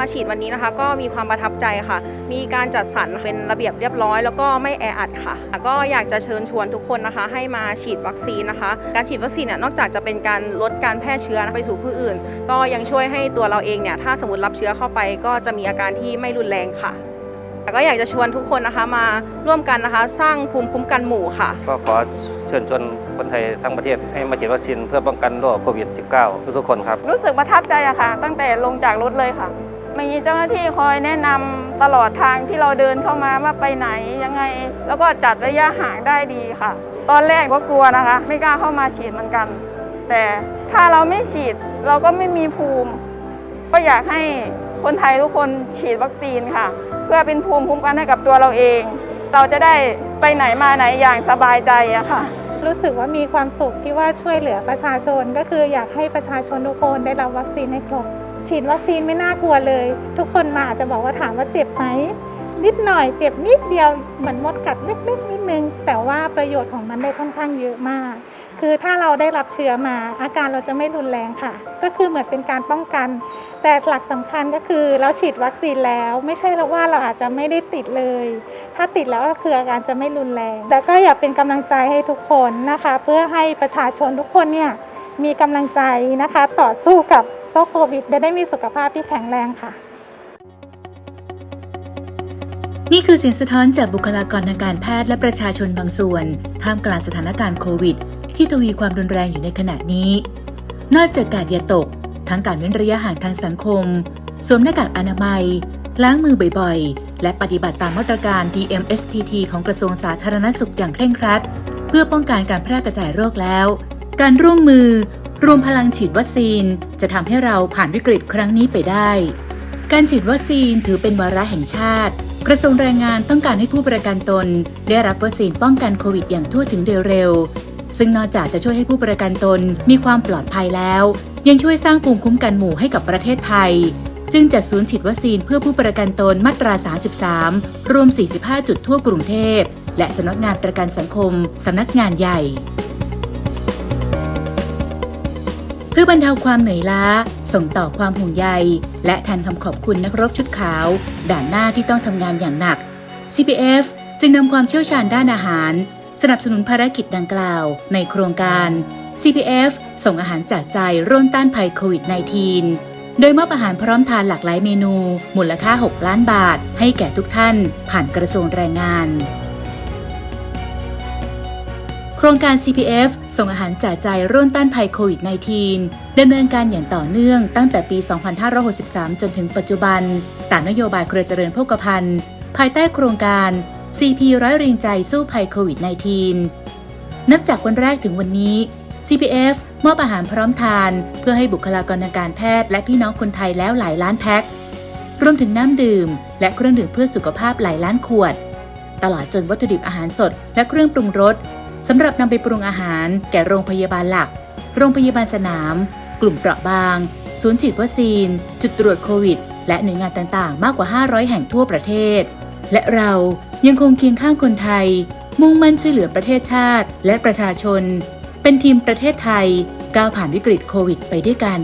มาฉีดวันนี้นะคะ ก็มีความประทับใจค่ะ มีการจัดสรรเป็นระเบียบเรียบร้อย แล้วก็ไม่แออัดค่ะ ก็อยากจะเชิญชวนทุกคนนะคะ ให้มาฉีดวัคซีนนะคะ การฉีดวัคซีนเนี่ยนอกจากจะเป็นการลดการแพร่เชื้อไปสู่ผู้อื่น ก็ยังช่วยให้ตัวเราเองเนี่ยถ้าสมมติรับเชื้อเข้าไป ก็จะมีอาการที่ไม่รุนแรงค่ะแต่ก็อยากจะชวนทุกคนนะคะมาร่วมกันนะคะ สร้างภูมิคุ้มกันหมู่ค่ะ ก็ขอเชิญชวนคนไทยทั้งประเทศให้มาฉีดวัคซีนเพื่อป้องกันโรคโควิด -19 ทุกๆคนครับ รู้สึกประทับใจอะค่ะ ตั้งแต่ลงจากรถเลยค่ะ มีเจ้าหน้าที่คอยแนะนำตลอดทางที่เราเดินเข้ามาว่าไปไหนยังไง แล้วก็จัดระยะห่างได้ดีค่ะ ตอนแรกก็กลัวนะคะ ไม่กล้าเข้ามาฉีดเหมือนกัน แต่ถ้าเราไม่ฉีดเราก็ไม่มีภูมิ ก็อยากให้คนไทยทุกคนฉีดวัคซีนค่ะ เพื่อเป็นภูมิคุ้มกันให้กับตัวเราเอง เราจะได้ไปไหนมาไหนอย่างสบายใจอะค่ะรู้สึกว่ามีความสุขที่ว่าช่วยเหลือประชาชนก็คืออยากให้ประชาชนทุกคนได้รับวัคซีนให้ครบ ฉีดวัคซีนไม่น่ากลัวเลย ทุกคนมาอาจจะบอกว่าถามว่าเจ็บไหมนิดหน่อยเจ็บนิดเดียวเหมือนมดกัดเล็กๆนิดนึง แต่ว่าประโยชน์ของมันได้ค่อนข้างเยอะมาก คือถ้าเราได้รับเชื้อมา อาการเราจะไม่รุนแรงค่ะ ก็คือเหมือนเป็นการป้องกัน แต่หลักสำคัญก็คือเราฉีดวัคซีนแล้ว ไม่ใช่แล้วว่าเราอาจจะไม่ได้ติดเลย ถ้าติดแล้วก็คืออาการจะไม่รุนแรงแต่ก็อยากเป็นกำลังใจให้ทุกคนนะคะ เพื่อให้ประชาชนทุกคนเนี่ยมีกำลังใจนะคะต่อสู้กับ โรคโควิดจะได้มีสุขภาพที่แข็งแรงค่ะ นี่คือเสียงสะท้อนจากบุคลากรทางการแพทย์และประชาชนบางส่วน ท่ามกลางสถานการณ์โควิด ที่ทวีความรุนแรงอยู่ในขณะนี้ นอกจากการอย่าตก ทั้งการเว้นระยะห่างทางสังคม สวมหน้ากากอนามัย ล้างมือบ่อยๆ และปฏิบัติตามมาตรการ DMSTT ของกระทรวงสาธารณสุขอย่างเคร่งครัด เพื่อป้องกันการแพร่กระจายโรคแล้ว การร่วมมือ รวมพลังฉีดวัคซีนจะทำให้เราผ่านวิกฤตครั้งนี้ไปได้ การฉีดวัคซีนถือเป็นวาระแห่งชาติ กระทรวงแรงงานต้องการให้ผู้ประกันตน ได้รับวัคซีนป้องกันโควิดอย่างทั่วถึงโดยเร็ว ซึ่งนอกจากจะช่วยให้ผู้ประกันตนมีความปลอดภัยแล้ว ยังช่วยสร้างภูมิคุ้มกันหมู่ให้กับประเทศไทย จึงจัดศูนย์ฉีดวัคซีนเพื่อผู้ประกันตนมาตรา 33 รวม 45 จุดทั่วกรุงเทพและสำนักงานประกันสังคมสำนักงานใหญ่ พื่อบรรเทาความเหนื่อยล้า ส่งต่อความห่วงใย และแทนคำขอบคุณนักรบชุดขาว ด่านหน้าที่ต้องทำงานอย่างหนัก CPF จึงนำความเชี่ยวชาญด้านอาหาร สนับสนุนภารกิจดังกล่าว ในโครงการ CPF ส่งอาหารจากใจร่วมต้านภัยโควิด -19 โดยมอบอาหารพร้อมทานหลากหลายเมนู มูลค่า 6 ล้านบาท ให้แก่ทุกท่าน ผ่านกระทรวงแรงงาน โครงการ CPF ส่งอาหารจ่ายใจร่วมต้านภัยโควิด -19 ดำเนินการอย่างต่อเนื่องตั้งแต่ปี 2563 จนถึงปัจจุบัน ตามนโยบายเครือเจริญโภคภัณฑ์ ภายใต้โครงการ CP ร้อยเรียงใจสู้ภัยโควิด -19 นับจากวันแรกถึงวันนี้ CPF มอบอาหารพร้อมทาน เพื่อให้บุคลากรทางการแพทย์และพี่น้องคนไทยแล้วหลายล้านแพ็ค รวมถึงน้ำดื่ม และเครื่องดื่มเพื่อสุขภาพหลายล้านขวด ตลอดจนวัตถุดิบอาหารสด และเครื่องปรุงรส สำหรับนำไปปรุงอาหารแก่โรงพยาบาลหลัก โรงพยาบาลสนาม กลุ่มเปราะบาง ศูนย์ฉีดวัคซีน จุดตรวจโควิด และหน่วยงานต่างๆ มากกว่า 500 แห่งทั่วประเทศ และเรายังคงเคียงข้างคนไทย มุ่งมั่นช่วยเหลือประเทศชาติและประชาชน เป็นทีมประเทศไทยก้าวผ่านวิกฤตโควิด ไปด้วยกัน